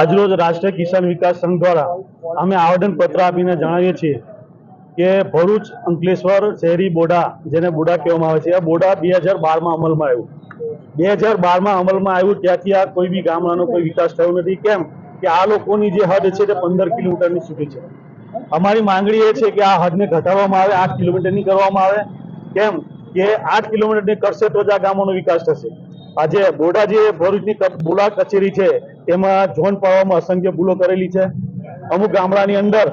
આજરોજ રાષ્ટ્રીય કિસાન વિકાસ સંઘ દ્વારા અમે આવેદન પત્ર આપીને જણાવીએ છીએ કે ભરૂચ અંકલેશ્વર શહેરી બોડા જેને બોડા કહેવામાં આવે છે, આ બોડા બે હજાર બારમાં અમલમાં આવ્યું. બે હજાર બારમાં અમલમાં આવ્યું ત્યાંથી આ કોઈ બી ગામડાનો કોઈ વિકાસ થયો નથી. કેમ કે આ લોકોની જે હદ છે તે પંદર કિલોમીટરની સુધી છે. અમારી માંગણી એ છે કે આ હદને ઘટાડવામાં આવે, આઠ કિલોમીટરની કરવામાં આવે. કેમ? કે આઠ કિલોમીટરની કરશે તો જ આ ગામોનો વિકાસ થશે. આજે બોડા જે ભરૂચની બુલા કચેરી છે તેમાં ઝોન પાડવામાં અસંખ્ય ભૂલો કરેલી છે. અમુક ગામડાની અંદર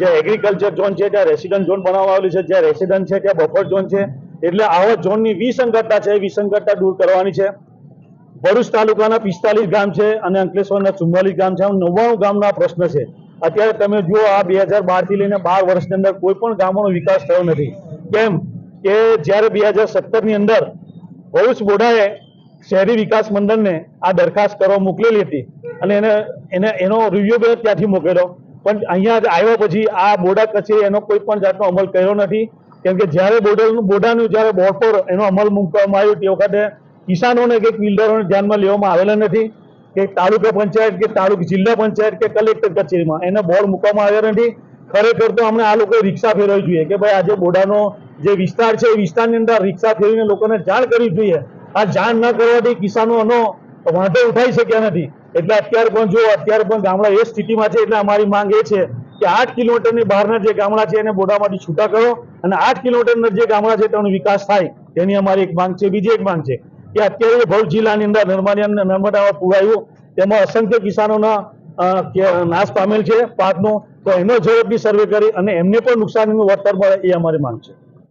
જે એગ્રીકલ્ચર ઝોન છે, ત્યાં રેસિડન્ટ ઝોન બનાવવામાં આવેલી છે, જ્યાં રેસિડન્ટ છે, ત્યાં બફર ઝોન છે. એટલે આવા ઝોનની વિસંગતતા છે, એ વિસંગતતા દૂર કરવાની છે. ભરૂચ તાલુકાના પિસ્તાલીસ ગામ છે અને અંકલેશ્વરના ચુમ્માલીસ ગામ છે. નવ્વાણું ગામના પ્રશ્ન છે. અત્યારે તમે જુઓ આ બે હજાર બારથી લઈને બાર વર્ષની અંદર કોઈ પણ ગામોનો વિકાસ થયો નથી. કેમ? કે જ્યારે બે હજાર સત્તરની અંદર ભરૂચ બોડાએ શહેરી વિકાસ મંડળને આ દરખાસ્ત કરવા મોકલેલી હતી અને એને એને, એનો રિવ્યુ બે ત્યાંથી મોકલેલો પણ અહીંયા આવ્યા પછી આ બોડા કચેરી એનો કોઈ પણ જાતનો અમલ કર્યો નથી. કેમ કે જ્યારે બોર્ડરનું બોડાનું જ્યારે બોર્ડ પર એનો અમલ મૂકવામાં આવ્યો તે વખતે કિસાનોને કે બિલ્ડરોને ધ્યાનમાં લેવામાં આવેલા નથી. કે તાલુકા પંચાયત કે તાલુકા જિલ્લા પંચાયત કે કલેક્ટર કચેરીમાં એને બોર્ડ મૂકવામાં આવ્યા નથી. ખરેખર તો અમને આ લોકોએ રિક્ષા ફેરવવી જોઈએ કે ભાઈ આજે બોડાનો જે વિસ્તાર છે, એ વિસ્તારની અંદર રિક્ષા ફેરીને લોકોને જાણ કરવી જોઈએ. આ જાણ ન કરવાથી કિસાનોનો વાંધો ઉઠાઈ શક્યા નથી. એટલે અત્યારે પણ જો, અત્યારે પણ ગામડા એ સ્થિતિમાં છે, એટલે અમારી માંગ એ છે કે આઠ કિલોમીટરની બહારના જે ગામડા છે, એને બોડામાંથી છૂટા કરો અને આઠ કિલોમીટરના જે ગામડા છે, તેનો વિકાસ થાય. તેની અમારી એક માંગ છે, બીજી એક માંગ છે કે અત્યારે ભરૂચ જિલ્લાની અંદર નર્મદા નર્મદામાં પૂર આવ્યું તેમાં અસંખ્ય કિસાનોના નાશ પામેલ છે પાકનો. તો એનો ઝડપથી સર્વે કરી અને એમને પણ નુકસાનીનું વળતર મળે એ અમારી માંગ છે.